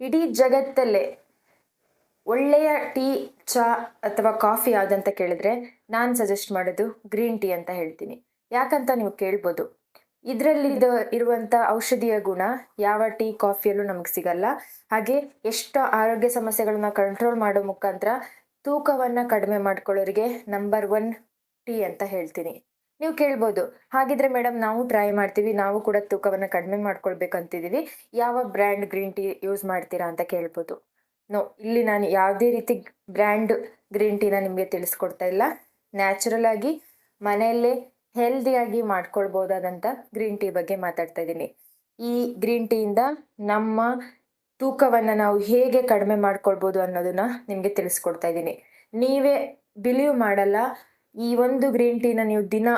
ಇಡೀ ಜಗತ್ತಲ್ಲೇ ಒಳ್ಳೆಯ ಟೀ, ಚಾ ಅಥವಾ ಕಾಫಿ ಯಾವುದಂತ ಕೇಳಿದ್ರೆ ನಾನು ಸಜೆಸ್ಟ್ ಮಾಡೋದು ಗ್ರೀನ್ ಟೀ ಅಂತ ಹೇಳ್ತೀನಿ. ಯಾಕಂತ ನೀವು ಕೇಳ್ಬೋದು. ಇದರಲ್ಲಿ ಇರುವಂಥ ಔಷಧೀಯ ಗುಣ ಯಾವ ಟೀ, ಕಾಫಿಯಲ್ಲೂ ನಮಗೆ ಸಿಗಲ್ಲ. ಹಾಗೆ ಎಷ್ಟು ಆರೋಗ್ಯ ಸಮಸ್ಯೆಗಳನ್ನ ಕಂಟ್ರೋಲ್ ಮಾಡೋ ಮುಖಾಂತರ ತೂಕವನ್ನು ಕಡಿಮೆ ಮಾಡ್ಕೊಳ್ಳೋರಿಗೆ ನಂಬರ್ ಒನ್ ಟೀ ಅಂತ ಹೇಳ್ತೀನಿ. ನೀವು ಕೇಳ್ಬೋದು. ಹಾಗಿದ್ರೆ ಮೇಡಮ್ ನಾವು ಟ್ರೈ ಮಾಡ್ತೀವಿ. ನಾವು ಕೂಡ ತೂಕವನ್ನು ಕಡಿಮೆ ಮಾಡ್ಕೊಳ್ಬೇಕಂತಿದ್ದೀವಿ ಯಾವ ಬ್ರ್ಯಾಂಡ್ ಗ್ರೀನ್ ಟೀ ಯೂಸ್ ಮಾಡ್ತೀರಾ ಅಂತ ಕೇಳ್ಬೋದು. ನೋ ಇಲ್ಲಿ ನಾನು ಯಾವುದೇ ರೀತಿ ಬ್ರ್ಯಾಂಡ್ ಗ್ರೀನ್ ಟೀನ ನಿಮಗೆ ತಿಳಿಸ್ಕೊಡ್ತಾ ಇಲ್ಲ. ನ್ಯಾಚುರಲ್ ಆಗಿ, ಮನೆಯಲ್ಲೇ ಹೆಲ್ದಿಯಾಗಿ ಮಾಡ್ಕೊಳ್ಬೋದಾದಂಥ ಗ್ರೀನ್ ಟೀ ಬಗ್ಗೆ ಮಾತಾಡ್ತಾ ಇದ್ದೀನಿ. ಈ ಗ್ರೀನ್ ಟೀಯಿಂದ ನಮ್ಮ ತೂಕವನ್ನು ನಾವು ಹೇಗೆ ಕಡಿಮೆ ಮಾಡ್ಕೊಳ್ಬೋದು ಅನ್ನೋದನ್ನು ನಿಮಗೆ ತಿಳಿಸ್ಕೊಡ್ತಾ ಇದ್ದೀನಿ. ನೀವೇ ಬಿಲೀವ್ ಮಾಡಲ್ಲ. ಈ ಒಂದು ಗ್ರೀನ್ ಟೀನ ನೀವು ದಿನ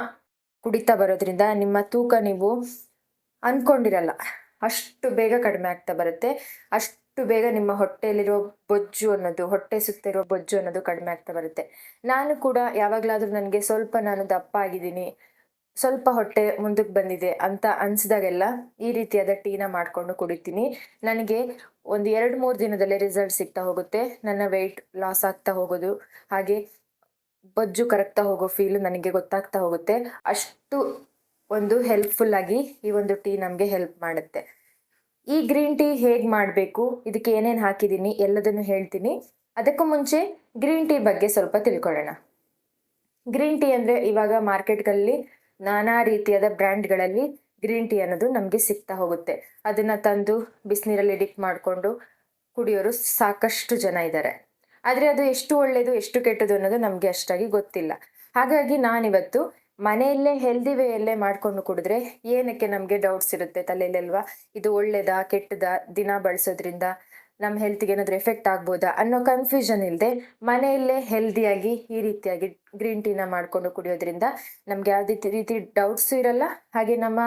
ಕುಡಿತಾ ಬರೋದ್ರಿಂದ ನಿಮ್ಮ ತೂಕ ನೀವು ಅಂದ್ಕೊಂಡಿರಲ್ಲ ಅಷ್ಟು ಬೇಗ ಕಡಿಮೆ ಆಗ್ತಾ ಬರುತ್ತೆ. ಅಷ್ಟು ಬೇಗ ನಿಮ್ಮ ಹೊಟ್ಟೆಯಲ್ಲಿರೋ ಬೊಜ್ಜು ಅನ್ನೋದು, ಹೊಟ್ಟೆ ಸುತ್ತ ಸುತ್ತಿರೋ ಬೊಜ್ಜು ಅನ್ನೋದು ಕಡಿಮೆ ಆಗ್ತಾ ಬರುತ್ತೆ. ನಾನು ಕೂಡ ಯಾವಾಗಲಾದರೂ ನನಗೆ ಸ್ವಲ್ಪ ನಾನು ದಪ್ಪ ಆಗಿದ್ದೀನಿ, ಸ್ವಲ್ಪ ಹೊಟ್ಟೆ ಮುಂದಕ್ಕೆ ಬಂದಿದೆ ಅಂತ ಅನಿಸಿದಾಗೆಲ್ಲ ಈ ರೀತಿಯಾದ ಟೀನ ಮಾಡಿಕೊಂಡು ಕುಡಿತೀನಿ. ನನಗೆ ಒಂದು ಎರಡು ಮೂರು ದಿನದಲ್ಲೇ ರಿಸಲ್ಟ್ ಸಿಗ್ತಾ ಹೋಗುತ್ತೆ. ನನ್ನ ವೆಯ್ಟ್ ಲಾಸ್ ಆಗ್ತಾ ಹೋಗೋದು. ಹಾಗೆ ಬೊಜ್ಜು ಕರಗ್ತಾ ಹೋಗೋ ಫೀಲು ನನಗೆ ಗೊತ್ತಾಗ್ತಾ ಹೋಗುತ್ತೆ. ಅಷ್ಟು ಒಂದು ಹೆಲ್ಪ್ಫುಲ್ ಆಗಿ ಈ ಒಂದು ಟೀ ನಮಗೆ ಹೆಲ್ಪ್ ಮಾಡುತ್ತೆ. ಈ ಗ್ರೀನ್ ಟೀ ಹೇಗೆ ಮಾಡಬೇಕು? ಇದಕ್ಕೆ ಏನೇನು ಹಾಕಿದ್ದೀನಿ? ಎಲ್ಲದನ್ನು ಹೇಳ್ತೀನಿ. ಅದಕ್ಕೂ ಮುಂಚೆ ಗ್ರೀನ್ ಟೀ ಬಗ್ಗೆ ಸ್ವಲ್ಪ ತಿಳ್ಕೊಳ್ಳೋಣ. ಗ್ರೀನ್ ಟೀ ಅಂದರೆ ಇವಾಗ ಮಾರ್ಕೆಟ್ಗಳಲ್ಲಿ ನಾನಾ ರೀತಿಯಾದ ಬ್ರ್ಯಾಂಡ್ಗಳಲ್ಲಿ ಗ್ರೀನ್ ಟೀ ಅನ್ನೋದು ನಮಗೆ ಸಿಗ್ತಾ ಹೋಗುತ್ತೆ. ಅದನ್ನು ತಂದು ಬಿಸಿನೀರಲ್ಲಿ ಡಿಪ್ ಮಾಡಿಕೊಂಡು ಕುಡಿಯೋರು ಸಾಕಷ್ಟು ಜನ ಇದ್ದಾರೆ. ಆದರೆ ಅದು ಎಷ್ಟು ಒಳ್ಳೆಯದು ಎಷ್ಟು ಕೆಟ್ಟದು ಅನ್ನೋದು ನಮಗೆ ಅಷ್ಟಾಗಿ ಗೊತ್ತಿಲ್ಲ. ಹಾಗಾಗಿ ನಾನಿವತ್ತು ಮನೆಯಲ್ಲೇ ಹೆಲ್ದಿ ವೇಯಲ್ಲೇ ಮಾಡಿಕೊಂಡು ಕುಡಿದ್ರೆ ಏನಕ್ಕೆ ನಮಗೆ ಡೌಟ್ಸ್ ಇರುತ್ತೆ ತಲೆಯಲ್ಲೆಲ್ವಾ ಇದು ಒಳ್ಳೇದಾ, ಕೆಟ್ಟದಾ? ದಿನ ಬಳಸೋದ್ರಿಂದ ನಮ್ಮ ಹೆಲ್ತ್ಗೆ ಏನಾದರೂ ಎಫೆಕ್ಟ್ ಆಗ್ಬೋದಾ? ಅನ್ನೋ ಕನ್ಫ್ಯೂಷನ್ ಇಲ್ಲದೆ ಮನೆಯಲ್ಲೇ ಹೆಲ್ದಿಯಾಗಿ ಈ ರೀತಿಯಾಗಿ ಗ್ರೀನ್ ಟೀನ ಮಾಡಿಕೊಂಡು ಕುಡಿಯೋದ್ರಿಂದ ನಮ್ಗೆ ಯಾವುದೇ ರೀತಿ ಡೌಟ್ಸು ಇರಲ್ಲ. ಹಾಗೆ ನಮ್ಮ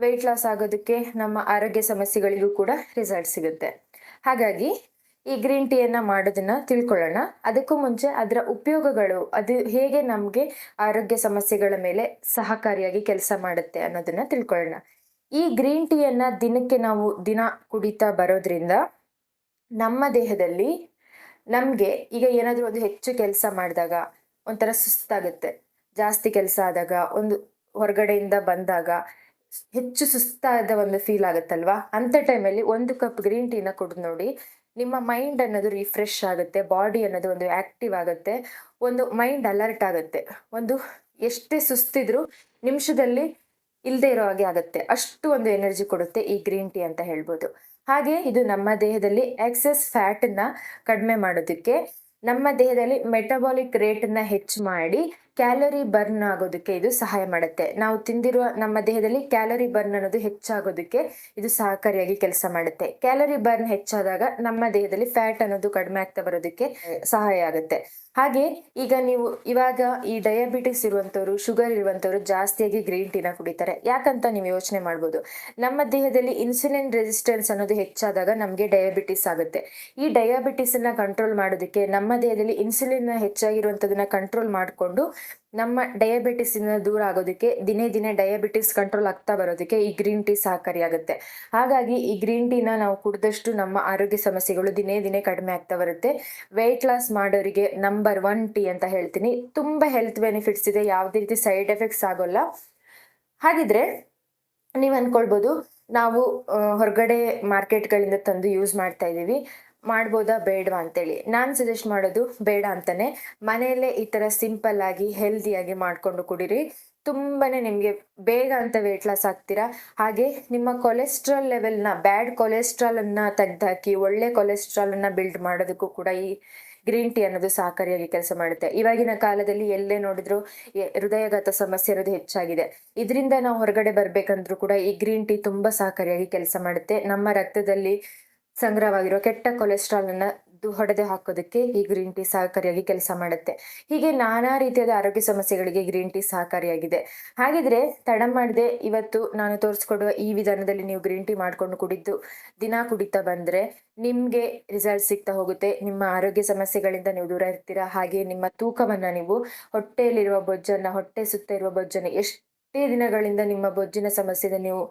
ವೆಯ್ಟ್ ಲಾಸ್ ಆಗೋದಕ್ಕೆ ನಮ್ಮ ಆರೋಗ್ಯ ಸಮಸ್ಯೆಗಳಿಗೂ ಕೂಡ ರಿಸಲ್ಟ್ ಸಿಗುತ್ತೆ. ಹಾಗಾಗಿ ಈ ಗ್ರೀನ್ ಟೀಯನ್ನು ಮಾಡೋದನ್ನ ತಿಳ್ಕೊಳ್ಳೋಣ. ಅದಕ್ಕೂ ಮುಂಚೆ ಅದರ ಉಪಯೋಗಗಳು, ಅದು ಹೇಗೆ ನಮಗೆ ಆರೋಗ್ಯ ಸಮಸ್ಯೆಗಳ ಮೇಲೆ ಸಹಕಾರಿಯಾಗಿ ಕೆಲಸ ಮಾಡುತ್ತೆ ಅನ್ನೋದನ್ನ ತಿಳ್ಕೊಳ್ಳೋಣ. ಈ ಗ್ರೀನ್ ಟೀಯನ್ನು ದಿನಕ್ಕೆ ನಾವು ದಿನ ಕುಡಿತಾ ಬರೋದ್ರಿಂದ ನಮ್ಮ ದೇಹದಲ್ಲಿ ನಮಗೆ ಈಗ ಏನಾದರೂ ಒಂದು ಹೆಚ್ಚು ಕೆಲಸ ಮಾಡಿದಾಗ ಒಂಥರ ಸುಸ್ತಾಗುತ್ತೆ. ಜಾಸ್ತಿ ಕೆಲಸ ಆದಾಗ, ಒಂದು ಹೊರಗಡೆಯಿಂದ ಬಂದಾಗ ಹೆಚ್ಚು ಸುಸ್ತಾದ ಒಂದು ಫೀಲ್ ಆಗುತ್ತಲ್ವಾ? ಅಂಥ ಟೈಮಲ್ಲಿ ಒಂದು ಕಪ್ ಗ್ರೀನ್ ಟೀನ ಕುಡಿದು ನೋಡಿ ನಿಮ್ಮ ಮೈಂಡ್ ಅನ್ನೋದು ರಿಫ್ರೆಶ್ ಆಗುತ್ತೆ ಬಾಡಿ ಅನ್ನೋದು ಒಂದು ಆ್ಯಕ್ಟಿವ್ ಆಗುತ್ತೆ, ಒಂದು ಮೈಂಡ್ ಅಲರ್ಟ್ ಆಗುತ್ತೆ. ಒಂದು ಎಷ್ಟೇ ಸುಸ್ತಿದ್ರು ನಿಮಿಷದಲ್ಲಿ ಇಲ್ಲದೆ ಇರೋ ಹಾಗೆ ಆಗುತ್ತೆ. ಅಷ್ಟು ಒಂದು ಎನರ್ಜಿ ಕೊಡುತ್ತೆ ಈ ಗ್ರೀನ್ ಟೀ ಅಂತ ಹೇಳ್ಬೋದು. ಹಾಗೆ ಇದು ನಮ್ಮ ದೇಹದಲ್ಲಿ ಎಕ್ಸೆಸ್ ಫ್ಯಾಟನ್ನು ಕಡಿಮೆ ಮಾಡೋದಕ್ಕೆ, ನಮ್ಮ ದೇಹದಲ್ಲಿ ಮೆಟಬಾಲಿಕ್ ರೇಟನ್ನು ಹೆಚ್ಚು ಮಾಡಿ ಕ್ಯಾಲರಿ ಬರ್ನ್ ಆಗೋದಕ್ಕೆ ಇದು ಸಹಾಯ ಮಾಡುತ್ತೆ. ನಾವು ತಿಂದಿರುವ ನಮ್ಮ ದೇಹದಲ್ಲಿ ಕ್ಯಾಲೋರಿ ಬರ್ನ್ ಅನ್ನೋದು ಹೆಚ್ಚಾಗೋದಕ್ಕೆ ಇದು ಸಹಕಾರಿಯಾಗಿ ಕೆಲಸ ಮಾಡುತ್ತೆ. ಕ್ಯಾಲೋರಿ ಬರ್ನ್ ಹೆಚ್ಚಾದಾಗ ನಮ್ಮ ದೇಹದಲ್ಲಿ ಫ್ಯಾಟ್ ಅನ್ನೋದು ಕಡಿಮೆ ಆಗ್ತಾ ಬರೋದಕ್ಕೆ ಸಹಾಯ ಆಗುತ್ತೆ. ಹಾಗೆ ಈಗ ನೀವು ಇವಾಗ ಈ ಡಯಾಬಿಟಿಸ್ ಇರುವಂಥವ್ರು ಶುಗರ್ ಇರುವಂಥವ್ರು ಜಾಸ್ತಿಯಾಗಿ ಗ್ರೀನ್ ಟೀನ ಕುಡಿತಾರೆ. ಯಾಕಂತ ನೀವು ಯೋಚನೆ ಮಾಡ್ಬೋದು? ನಮ್ಮ ದೇಹದಲ್ಲಿ ಇನ್ಸುಲಿನ್ ರೆಸಿಸ್ಟೆನ್ಸ್ ಅನ್ನೋದು ಹೆಚ್ಚಾದಾಗ ನಮಗೆ ಡಯಾಬಿಟಿಸ್ ಆಗುತ್ತೆ. ಈ ಡಯಾಬಿಟಿಸ್ ಅನ್ನ ಕಂಟ್ರೋಲ್ ಮಾಡೋದಕ್ಕೆ ನಮ್ಮ ದೇಹದಲ್ಲಿ ಇನ್ಸುಲಿನ್ ಹೆಚ್ಚಾಗಿರುವಂತದನ್ನ ಕಂಟ್ರೋಲ್ ಮಾಡಿಕೊಂಡು ನಮ್ಮ ಡಯಾಬಿಟಿಸಿಂದ ದೂರ ಆಗೋದಕ್ಕೆ ದಿನೇ ದಿನೇ ಡಯಾಬಿಟಿಸ್ ಕಂಟ್ರೋಲ್ ಆಗ್ತಾ ಬರೋದಕ್ಕೆ ಈ ಗ್ರೀನ್ ಟೀ ಸಹಕಾರಿಯಾಗುತ್ತೆ ಹಾಗಾಗಿ ಈ ಗ್ರೀನ್ ಟೀನ ನಾವು ಕುಡಿದಷ್ಟು ನಮ್ಮ ಆರೋಗ್ಯ ಸಮಸ್ಯೆಗಳು ದಿನೇ ದಿನೇ ಕಡಿಮೆ ಆಗ್ತಾ ಬರುತ್ತೆ. ವೆಯ್ಟ್ ಲಾಸ್ ಮಾಡೋರಿಗೆ ನಂಬರ್ ಒನ್ ಟೀ ಅಂತ ಹೇಳ್ತೀನಿ. ತುಂಬ ಹೆಲ್ತ್ ಬೆನಿಫಿಟ್ಸ್ ಇದೆ, ಯಾವುದೇ ರೀತಿ ಸೈಡ್ ಎಫೆಕ್ಟ್ಸ್ ಆಗೋಲ್ಲ. ಹಾಗಿದ್ರೆ ನೀವು ಅಂದ್ಕೊಳ್ಬೋದು ನಾವು ಹೊರಗಡೆ ಮಾರ್ಕೆಟ್ಗಳಿಂದ ತಂದು ಯೂಸ್ ಮಾಡ್ತಾ ಇದ್ದೀವಿ. ಮಾಡ್ಬೋದಾ ಬೇಡವಾ ಅಂತೇಳಿ. ನಾನು ಸಜೆಸ್ಟ್ ಮಾಡೋದು ಬೇಡ ಅಂತಾನೆ. ಮನೆಯಲ್ಲೇ ಈ ಥರ ಸಿಂಪಲ್ ಆಗಿ ಹೆಲ್ದಿಯಾಗಿ ಮಾಡಿಕೊಂಡು ಕುಡೀರಿ. ತುಂಬಾ ನಿಮಗೆ ಬೇಗ ಅಂತ ವೆಯ್ಟ್ ಲಾಸ್ ಆಗ್ತೀರಾ? ಹಾಗೆ ನಿಮ್ಮ ಕೊಲೆಸ್ಟ್ರಾಲ್ ಲೆವೆಲ್ನ ಬ್ಯಾಡ್ ಕೊಲೆಸ್ಟ್ರಾಲನ್ನು ತೆಗೆದುಹಾಕಿ ಒಳ್ಳೆ ಕೊಲೆಸ್ಟ್ರಾಲನ್ನು ಬಿಲ್ಡ್ ಮಾಡೋದಕ್ಕೂ ಕೂಡ ಈ ಗ್ರೀನ್ ಟೀ ಅನ್ನೋದು ಸಹಕಾರಿಯಾಗಿ ಕೆಲಸ ಮಾಡುತ್ತೆ. ಇವಾಗಿನ ಕಾಲದಲ್ಲಿ ಎಲ್ಲೇ ನೋಡಿದ್ರು ಹೃದಯಘಾತ ಸಮಸ್ಯೆ ಇರೋದು ಹೆಚ್ಚಾಗಿದೆ. ಇದರಿಂದ ನಾವು ಹೊರಗಡೆ ಬರಬೇಕಂದ್ರೂ ಕೂಡ ಈ ಗ್ರೀನ್ ಟೀ ತುಂಬ ಸಹಕಾರಿಯಾಗಿ ಕೆಲಸ ಮಾಡುತ್ತೆ. ನಮ್ಮ ರಕ್ತದಲ್ಲಿ ಸಂಗ್ರಹವಾಗಿರೋ ಕೆಟ್ಟ ಕೊಲೆಸ್ಟ್ರಾಲನ್ನು ಹೊಡೆದು ಹಾಕೋದಕ್ಕೆ ಈ ಗ್ರೀನ್ ಟೀ ಸಹಕಾರಿಯಾಗಿ ಕೆಲಸ ಮಾಡುತ್ತೆ. ಹೀಗೆ ನಾನಾ ರೀತಿಯಾದ ಆರೋಗ್ಯ ಸಮಸ್ಯೆಗಳಿಗೆ ಗ್ರೀನ್ ಟೀ ಸಹಕಾರಿಯಾಗಿದೆ. ಹಾಗಿದ್ರೆ ತಡ ಮಾಡದೆ ಇವತ್ತು ನಾನು ತೋರಿಸ್ಕೊಡುವ ಈ ವಿಧಾನದಲ್ಲಿ ನೀವು ಗ್ರೀನ್ ಟೀ ಮಾಡ್ಕೊಂಡು ಕುಡಿದ್ದು ದಿನ ಕುಡಿತಾ ಬಂದ್ರೆ ನಿಮಗೆ ರಿಸಲ್ಟ್ ಸಿಗ್ತಾ ಹೋಗುತ್ತೆ. ನಿಮ್ಮ ಆರೋಗ್ಯ ಸಮಸ್ಯೆಗಳಿಂದ ನೀವು ದೂರ ಇರ್ತೀರಾ? ಹಾಗೆ ನಿಮ್ಮ ತೂಕವನ್ನ ನೀವು ಹೊಟ್ಟೆಯಲ್ಲಿರುವ ಬೊಜ್ಜನ್ನ, ಹೊಟ್ಟೆ ಸುತ್ತ ಇರುವ ಬೊಜ್ಜನ್ನು ಎಷ್ಟೇ ದಿನಗಳಿಂದ ನಿಮ್ಮ ಬೊಜ್ಜಿನ ಸಮಸ್ಯೆಗೆ ನೀವು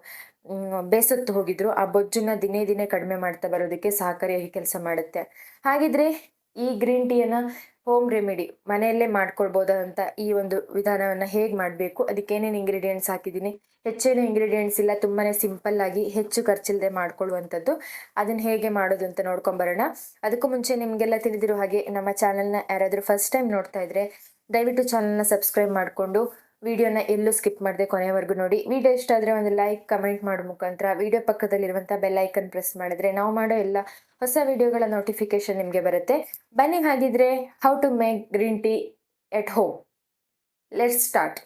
ಬೇಸತ್ತು ಹೋಗಿದ್ರು ಆ ಬೊಜ್ಜನ್ನ ದಿನೇ ದಿನೇ ಕಡಿಮೆ ಮಾಡ್ತಾ ಬರೋದಕ್ಕೆ ಸಹಕಾರಿಯಾಗಿ ಕೆಲಸ ಮಾಡುತ್ತೆ. ಹಾಗಿದ್ರೆ ಈ ಗ್ರೀನ್ ಟೀಯನ್ನು ಹೋಮ್ ರೆಮಿಡಿ ಮನೆಯಲ್ಲೇ ಮಾಡ್ಕೊಳ್ಬೋದಂತ ಈ ಒಂದು ವಿಧಾನವನ್ನು ಹೇಗೆ ಮಾಡಬೇಕು? ಅದಕ್ಕೆ ಏನೇನು ಇಂಗ್ರೀಡಿಯೆಂಟ್ಸ್ ಹಾಕಿದ್ದೀನಿ? ಹೆಚ್ಚೇನು ಇಂಗ್ರೀಡಿಯೆಂಟ್ಸ್ ಇಲ್ಲ ತುಂಬಾ ಸಿಂಪಲ್ ಆಗಿ ಹೆಚ್ಚು ಖರ್ಚಿಲ್ಲದೆ ಮಾಡ್ಕೊಳ್ಳುವಂಥದ್ದು. ಅದನ್ನು ಹೇಗೆ ಮಾಡೋದು ಅಂತ ನೋಡ್ಕೊಂಬರೋಣ ಅದಕ್ಕೂ ಮುಂಚೆ ನಿಮಗೆಲ್ಲ ತಿಳಿದಿರೋ ಹಾಗೆ ನಮ್ಮ ಚಾನಲ್ನ ಯಾರಾದರೂ ಫಸ್ಟ್ ಟೈಮ್ ನೋಡ್ತಾ ಇದ್ರೆ ದಯವಿಟ್ಟು ಚಾನಲ್ನ ಸಬ್ಸ್ಕ್ರೈಬ್ ಮಾಡಿಕೊಂಡು ವಿಡಿಯೋನ ಎಲ್ಲೂ ಸ್ಕಿಪ್ ಮಾಡದೆ ಕೊನೆಯವರೆಗೂ ನೋಡಿ. ವಿಡಿಯೋ ಇಷ್ಟ ಆದರೆ ಒಂದು ಲೈಕ್, ಕಮೆಂಟ್ ಮಾಡೋ ಮುಖಾಂತರ. ವಿಡಿಯೋ ಪಕ್ಕದಲ್ಲಿರುವಂಥ ಬೆಲ್ಲೈಕನ್ ಪ್ರೆಸ್ ಮಾಡಿದ್ರೆ ನಾವು ಮಾಡೋ ಎಲ್ಲ ಹೊಸ ವಿಡಿಯೋಗಳ ನೋಟಿಫಿಕೇಶನ್ ನಿಮಗೆ ಬರುತ್ತೆ. ಬನ್ನಿ ಹಾಗಿದ್ರೆ how to make green tea at home let's start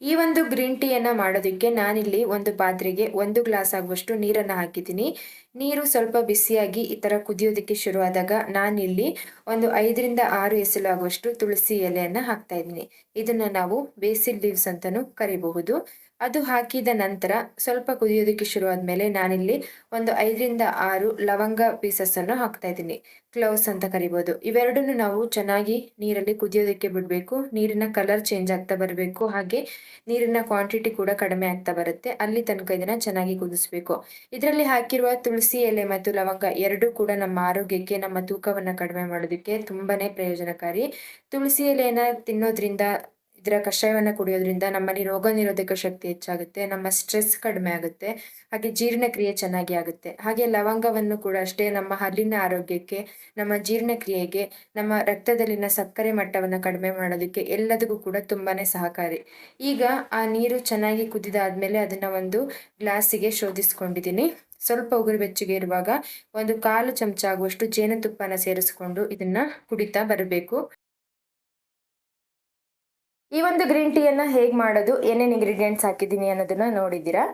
ಈ ಒಂದು ಗ್ರೀನ್ ಟೀಯನ್ನು ಮಾಡೋದಕ್ಕೆ ನಾನಿಲ್ಲಿ ಒಂದು ಪಾತ್ರೆಗೆ ಒಂದು ಗ್ಲಾಸ್ ಆಗುವಷ್ಟು ನೀರನ್ನು ಹಾಕಿದ್ದೀನಿ. ನೀರು ಸ್ವಲ್ಪ ಬಿಸಿಯಾಗಿ ಈ ಥರ ಕುದಿಯೋದಕ್ಕೆ ಶುರುವಾದಾಗ ನಾನಿಲ್ಲಿ ಒಂದು ಐದರಿಂದ ಆರು ಎಸಲು ಆಗುವಷ್ಟು ತುಳಸಿ ಎಲೆಯನ್ನು ಹಾಕ್ತಾ ಇದ್ದೀನಿ. ಇದನ್ನು ನಾವು ಬೇಸಿಲ್ ಲೀವ್ಸ್ ಅಂತಲೂ ಕರಿಬಹುದು. ಅದು ಹಾಕಿದ ನಂತರ ಸ್ವಲ್ಪ ಕುದಿಯೋದಕ್ಕೆ ಶುರುವಾದ ನಾನಿಲ್ಲಿ ಒಂದು ಐದರಿಂದ ಆರು ಲವಂಗ ಪೀಸಸ್ಸನ್ನು ಹಾಕ್ತಾ ಇದ್ದೀನಿ. ಕ್ಲೌಸ್ ಅಂತ ಕರಿಬೋದು. ಇವೆರಡನ್ನು ನಾವು ಚೆನ್ನಾಗಿ ನೀರಲ್ಲಿ ಕುದಿಯೋದಕ್ಕೆ ಬಿಡಬೇಕು. ನೀರಿನ ಕಲರ್ ಚೇಂಜ್ ಆಗ್ತಾ ಬರಬೇಕು. ಹಾಗೆ ನೀರಿನ ಕ್ವಾಂಟಿಟಿ ಕೂಡ ಕಡಿಮೆ ಆಗ್ತಾ ಬರುತ್ತೆ. ಅಲ್ಲಿ ತನಕ ಇದನ್ನು ಚೆನ್ನಾಗಿ ಕುದಿಸ್ಬೇಕು. ಇದರಲ್ಲಿ ಹಾಕಿರುವ ತುಳಸಿ ಎಲೆ ಮತ್ತು ಲವಂಗ ಎರಡೂ ಕೂಡ ನಮ್ಮ ಆರೋಗ್ಯಕ್ಕೆ, ನಮ್ಮ ತೂಕವನ್ನು ಕಡಿಮೆ ಮಾಡೋದಕ್ಕೆ ತುಂಬಾ ಪ್ರಯೋಜನಕಾರಿ. ತುಳಸಿ ಎಲೆಯನ್ನು ತಿನ್ನೋದ್ರಿಂದ ಇದರ ಕಷಾಯವನ್ನು ಕುಡಿಯೋದ್ರಿಂದ ನಮ್ಮಲ್ಲಿ ರೋಗ ನಿರೋಧಕ ಶಕ್ತಿ ಹೆಚ್ಚಾಗುತ್ತೆ, ನಮ್ಮ ಸ್ಟ್ರೆಸ್ ಕಡಿಮೆ ಆಗುತ್ತೆ, ಹಾಗೆ ಜೀರ್ಣಕ್ರಿಯೆ ಚೆನ್ನಾಗಿ ಆಗುತ್ತೆ. ಹಾಗೆ ಲವಂಗವನ್ನು ಕೂಡ ಅಷ್ಟೇ ನಮ್ಮ ಹಲ್ಲಿನ ಆರೋಗ್ಯಕ್ಕೆ, ನಮ್ಮ ಜೀರ್ಣಕ್ರಿಯೆಗೆ, ನಮ್ಮ ರಕ್ತದಲ್ಲಿನ ಸಕ್ಕರೆ ಮಟ್ಟವನ್ನು ಕಡಿಮೆ ಮಾಡೋದಕ್ಕೆ ಎಲ್ಲದಕ್ಕೂ ಕೂಡ ತುಂಬಾ ಸಹಕಾರಿ. ಈಗ ಆ ನೀರು ಚೆನ್ನಾಗಿ ಕುದಿದಾದ್ಮೇಲೆ ಅದನ್ನು ಒಂದು ಗ್ಲಾಸಿಗೆ ಶೋಧಿಸ್ಕೊಂಡಿದ್ದೀನಿ. ಸ್ವಲ್ಪ ಉಗುರು ಬೆಚ್ಚಗೆ ಇರುವಾಗ ಒಂದು ಕಾಲು ಚಮಚ ಆಗುವಷ್ಟು ಜೇನುತುಪ್ಪನ ಸೇರಿಸ್ಕೊಂಡು ಇದನ್ನ ಕುಡಿತಾ ಬರಬೇಕು. ಈ ಒಂದು ಗ್ರೀನ್ ಟೀಯನ್ನು ಹೇಗೆ ಮಾಡೋದು, ಏನೇನು ಇಂಗ್ರೀಡಿಯೆಂಟ್ಸ್ ಹಾಕಿದ್ದೀನಿ ಅನ್ನೋದನ್ನ ನೋಡಿದ್ದೀರಾ?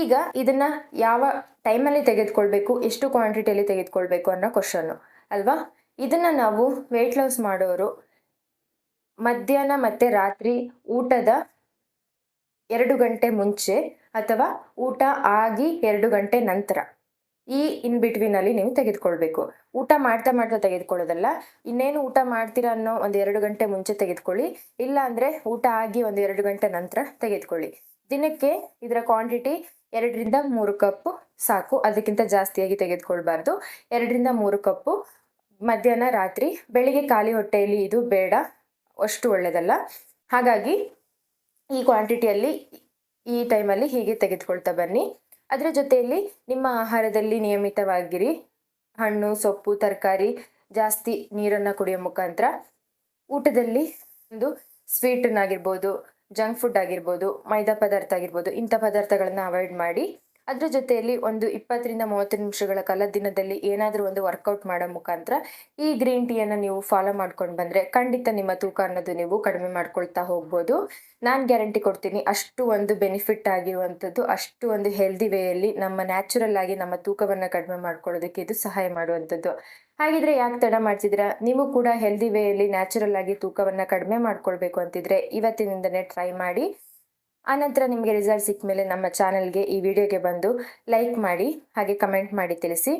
ಈಗ ಇದನ್ನ ಯಾವ ಟೈಮಲ್ಲಿ ತೆಗೆದುಕೊಳ್ಬೇಕು, ಎಷ್ಟು ಕ್ವಾಂಟಿಟಿಯಲ್ಲಿ ತೆಗೆದುಕೊಳ್ಬೇಕು ಅನ್ನೋ ಕ್ವಶನ್ನು ಅಲ್ವಾ? ಇದನ್ನ ನಾವು ವೆಯ್ಟ್ ಲಾಸ್ ಮಾಡೋರು ಮಧ್ಯಾಹ್ನ ಮತ್ತು ರಾತ್ರಿ ಊಟದ ಎರಡು ಗಂಟೆ ಮುಂಚೆ ಅಥವಾ ಊಟ ಆಗಿ ಎರಡು ಗಂಟೆ ನಂತರ. ಈ ಇನ್ ಬಿಟ್ವೀನಲ್ಲಿ ನೀವು ತೆಗೆದುಕೊಳ್ಬೇಕು. ಊಟ ಮಾಡ್ತಾ ಮಾಡ್ತಾ ತೆಗೆದುಕೊಳ್ಳೋದಲ್ಲ, ಇನ್ನೇನು ಊಟ ಮಾಡ್ತೀರಾ ಅನ್ನೋ ಒಂದು ಎರಡು ಗಂಟೆ ಮುಂಚೆ ತೆಗೆದುಕೊಳ್ಳಿ ಇಲ್ಲ ಅಂದ್ರೆ ಊಟ ಆಗಿ ಒಂದು ಎರಡು ಗಂಟೆ ನಂತರ ತೆಗೆದುಕೊಳ್ಳಿ. ದಿನಕ್ಕೆ ಇದರ ಕ್ವಾಂಟಿಟಿ ಎರಡರಿಂದ ಮೂರು ಕಪ್ಪು ಸಾಕು, ಅದಕ್ಕಿಂತ ಜಾಸ್ತಿಯಾಗಿ ತೆಗೆದುಕೊಳ್ಬಾರ್ದು. ಎರಡರಿಂದ ಮೂರು ಕಪ್ಪು, ಮಧ್ಯಾಹ್ನ ರಾತ್ರಿ, ಬೆಳಿಗ್ಗೆ ಖಾಲಿ ಹೊಟ್ಟೆಯಲ್ಲಿ ಇದು ಬೇಡ, ಅಷ್ಟು ಒಳ್ಳೆಯದಲ್ಲ ಹಾಗಾಗಿ ಈ ಕ್ವಾಂಟಿಟಿಯಲ್ಲಿ ಈ ಟೈಮಲ್ಲಿ ಹೀಗೆ ತೆಗೆದುಕೊಳ್ತಾ ಬನ್ನಿ. ಅದರ ಜೊತೆಯಲ್ಲಿ ನಿಮ್ಮ ಆಹಾರದಲ್ಲಿ ನಿಯಮಿತವಾಗಿರಿ. ಹಣ್ಣು, ಸೊಪ್ಪು, ತರಕಾರಿ, ಜಾಸ್ತಿ ನೀರನ್ನು ಕುಡಿಯೋ ಮುಖಾಂತರ ಊಟದಲ್ಲಿ ಒಂದು ಸ್ವೀಟನ್ನಾಗಿರ್ಬೋದು ಜಂಕ್ ಫುಡ್ ಆಗಿರ್ಬೋದು, ಮೈದಾ ಪದಾರ್ಥ ಆಗಿರ್ಬೋದು, ಇಂಥ ಪದಾರ್ಥಗಳನ್ನು ಅವಾಯ್ಡ್ ಮಾಡಿ. ಅದ್ರ ಜೊತೆಯಲ್ಲಿ ಒಂದು ಇಪ್ಪತ್ತರಿಂದ ಮೂವತ್ತು ನಿಮಿಷಗಳ ಕಾಲ ದಿನದಲ್ಲಿ ಏನಾದರೂ ಒಂದು ವರ್ಕೌಟ್ ಮಾಡೋ ಮುಖಾಂತರ ಈ ಗ್ರೀನ್ ಟೀಯನ್ನು ನೀವು ಫಾಲೋ ಮಾಡ್ಕೊಂಡು ಬಂದರೆ ಖಂಡಿತ ನಿಮ್ಮ ತೂಕ ಅನ್ನೋದು ನೀವು ಕಡಿಮೆ ಮಾಡ್ಕೊಳ್ತಾ ಹೋಗ್ಬೋದು. ನಾನು ಗ್ಯಾರಂಟಿ ಕೊಡ್ತೀನಿ ಅಷ್ಟು ಒಂದು ಬೆನಿಫಿಟ್ ಆಗಿರುವಂಥದ್ದು, ಅಷ್ಟು ಒಂದು ಹೆಲ್ದಿ ವೇಯಲ್ಲಿ ನಮ್ಮ ನ್ಯಾಚುರಲ್ ಆಗಿ ನಮ್ಮ ತೂಕವನ್ನು ಕಡಿಮೆ ಮಾಡ್ಕೊಳ್ಳೋದಕ್ಕೆ ಇದು ಸಹಾಯ ಮಾಡುವಂಥದ್ದು. ಹಾಗಿದ್ರೆ ಯಾಕೆ ತಡ ಮಾಡ್ತಿದ್ದೀರಾ? ನೀವು ಕೂಡ ಹೆಲ್ದಿ ವೇಯಲ್ಲಿ ನ್ಯಾಚುರಲ್ ಆಗಿ ತೂಕವನ್ನು ಕಡಿಮೆ ಮಾಡ್ಕೊಳ್ಬೇಕು ಅಂತಿದ್ರೆ ಇವತ್ತಿನಿಂದನೇ ಟ್ರೈ ಮಾಡಿ. ಆನಂತರ ನಿಮಗೆ ರಿಸಲ್ಟ್ ಸಿಕ್ಕ ಮೇಲೆ ನಮ್ಮ ಚಾನಲ್ಗೆ ಈ ವಿಡಿಯೋಗೆ ಬಂದು ಲೈಕ್ ಮಾಡಿ, ಹಾಗೆ ಕಮೆಂಟ್ ಮಾಡಿ ತಿಳಿಸಿ.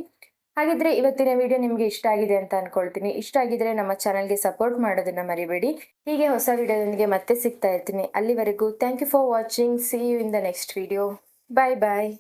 ಹಾಗಿದ್ರೆ ಇವತ್ತಿನ ವಿಡಿಯೋ ನಿಮಗೆ ಇಷ್ಟ ಆಗಿದೆ ಅಂತ ಅನ್ಕೊಳ್ತೀನಿ. ಇಷ್ಟ ಆಗಿದ್ರೆ ನಮ್ಮ ಚಾನಲ್ಗೆ ಸಪೋರ್ಟ್ ಮಾಡೋದನ್ನ ಮರಿಬೇಡಿ. ಹೀಗೆ ಹೊಸ ವಿಡಿಯೋದೊಂದಿಗೆ ಮತ್ತೆ ಸಿಗ್ತಾ ಇರ್ತೀನಿ. ಅಲ್ಲಿವರೆಗೂ thank you for watching see you in the next video bye bye